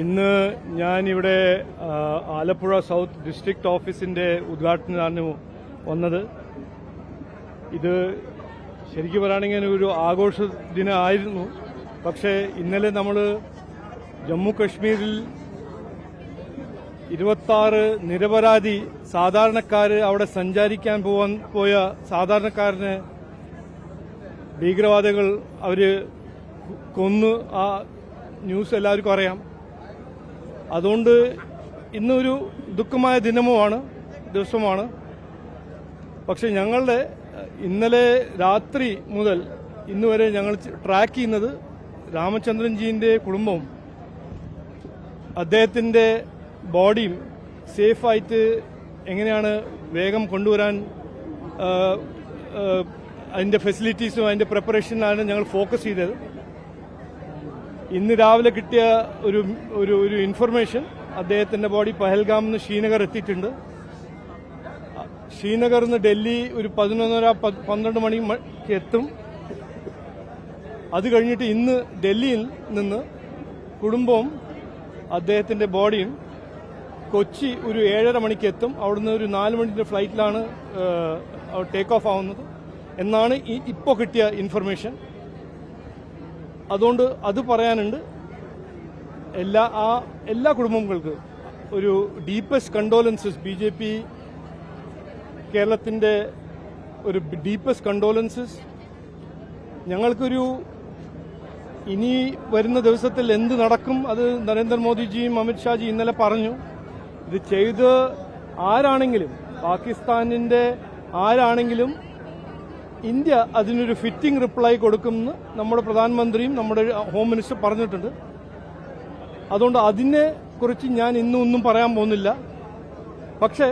ഇന്ന് ഞാനിവിടെ Alappuzha south district ഓഫീസിന്റെ ഉദ്ഘാടനത്തിനാണ് വന്നത്. ഇത് ശരിക്കും പറയുകയാണെങ്കിൽ ഒരു ആഘോഷ ദിനമായിരുന്നു. പക്ഷേ ഇന്നലെ നമ്മൾ ജമ്മു കശ്മീരിൽ ഇരുപത്താറ് നിരപരാധി സാധാരണക്കാർ അവിടെ സഞ്ചാരിക്കാൻ പോവാൻ പോയ സാധാരണക്കാരന് ഭീകരവാദികൾ അവർ കൊന്നു. ആ ന്യൂസ് എല്ലാവർക്കും അറിയാം. അതുകൊണ്ട് ഇന്നൊരു ദുഃഖമായ ദിനമുമാണ് ദിവസമാണ് പക്ഷെ ഞങ്ങളുടെ ഇന്നലെ രാത്രി മുതൽ ഇന്ന് വരെ ഞങ്ങൾ ട്രാക്ക് ചെയ്യുന്നത് രാമചന്ദ്രൻജീന്റെ കുടുംബവും അദ്ദേഹത്തിന്റെ ബോഡിയും സേഫായിട്ട് എങ്ങനെയാണ് വേഗം കൊണ്ടുവരാൻ അതിന്റെ ഫെസിലിറ്റീസും അതിന്റെ പ്രിപ്പറേഷനാണ് ഞങ്ങൾ ഫോക്കസ് ചെയ്തത്. ഇന്ന് രാവിലെ കിട്ടിയ ഒരു ഒരു ഒരു ഇൻഫർമേഷൻ അദ്ദേഹത്തിന്റെ ബോഡി പഹൽഗാം നിന്ന് ശ്രീനഗർ എത്തിയിട്ടുണ്ട്. ശ്രീനഗറിൽ നിന്ന് ഡൽഹി ഒരു പതിനൊന്നര പന്ത്രണ്ട് മണിക്ക് എത്തും. അത് കഴിഞ്ഞിട്ട് ഇന്ന് ഡൽഹിയിൽ നിന്ന് കുടുംബവും അദ്ദേഹത്തിന്റെ ബോഡിയും കൊച്ചി ഒരു ഏഴര മണിക്ക് എത്തും. അവിടുന്ന് ഒരു നാല് മണിന്റെ ഫ്ലൈറ്റിലാണ് ടേക്ക് ഓഫ് ആവുന്നത്. എന്നാണ് ഇപ്പോൾ കിട്ടിയ ഇൻഫർമേഷൻ അതുകൊണ്ട് അത് പറയാനുണ്ട്. എല്ലാ ആ എല്ലാ കുടുംബങ്ങൾക്ക് ഒരു deepest condolences B J P കേരളത്തിന്റെ ഒരു ഡീപ്പസ്റ്റ് കണ്ടോലൻസസ് ഞങ്ങൾക്കൊരു ഇനി വരുന്ന ദിവസത്തിൽ എന്ത് നടക്കും അത് നരേന്ദ്രമോദിജിയും അമിത്ഷാജി ഇന്നലെ പറഞ്ഞു. ഇത് ചെയ്ത് ആരാണെങ്കിലും പാകിസ്ഥാനിന്റെ ആരാണെങ്കിലും ഇന്ത്യ അതിനൊരു ഫിറ്റിംഗ് റിപ്ലൈ കൊടുക്കുമെന്ന് നമ്മുടെ പ്രധാനമന്ത്രിയും നമ്മുടെ ഹോം മിനിസ്റ്റർ പറഞ്ഞിട്ടുണ്ട്. അതുകൊണ്ട് അതിനെ കുറിച്ച് ഞാൻ ഇന്നും ഒന്നും പറയാൻ പോകുന്നില്ല. പക്ഷേ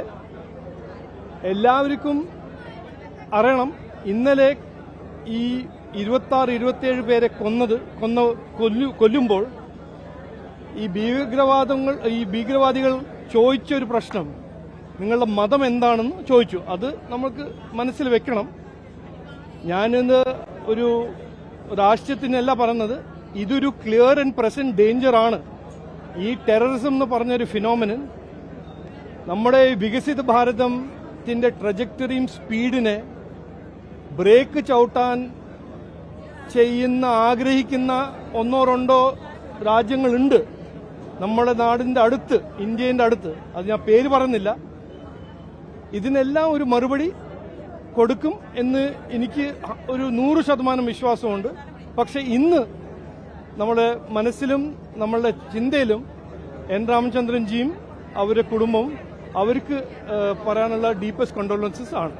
എല്ലാവർക്കും അറിയണം ഇന്നലെ ഈ ഇരുപത്തി ആറ് ഇരുപത്തിയേഴ് പേരെ കൊന്നത് കൊന്ന കൊല്ലു കൊല്ലുമ്പോൾ ഈ ഭീകരവാദങ്ങൾ ഈ ഭീകരവാദികൾ ചോദിച്ചൊരു പ്രശ്നം നിങ്ങളുടെ മതം എന്താണെന്ന് ചോദിച്ചു. അത് നമുക്ക് മനസ്സിൽ വെക്കണം. ഞാനിന്ന് ഒരു രാഷ്ട്രീയത്തിനല്ല പറഞ്ഞത് ഇതൊരു ക്ലിയർ ആൻഡ് പ്രസന്റ് ഡേഞ്ചർ ആണ്. ഈ ടെററിസം എന്ന് പറഞ്ഞൊരു ഫിനോമിനൻ നമ്മുടെ വികസിത ഭാരതത്തിന്റെ ട്രജക്ടറിയും സ്പീഡിനെ ബ്രേക്ക് ചവിട്ടാൻ ചെയ്യുന്ന ആഗ്രഹിക്കുന്ന ഒന്നോ രണ്ടോ രാജ്യങ്ങളുണ്ട് നമ്മുടെ നാടിന്റെ അടുത്ത് ഇന്ത്യന്റെ അടുത്ത്. അത് ഞാൻ പേര് പറയുന്നില്ല. ഇതിനെല്ലാം ഒരു മറുപടി കൊടുക്കും എന്ന് എനിക്ക് ഒരു നൂറ് ശതമാനം വിശ്വാസമുണ്ട്. പക്ഷെ ഇന്ന് നമ്മുടെ മനസ്സിലും നമ്മളുടെ ചിന്തയിലും എൻ രാമചന്ദ്രൻജിയും അവരുടെ കുടുംബവും അവർക്ക് പറയാനുള്ള ഡീപ്പസ്റ്റ് കണ്ടോളൻസസ് ആണ്.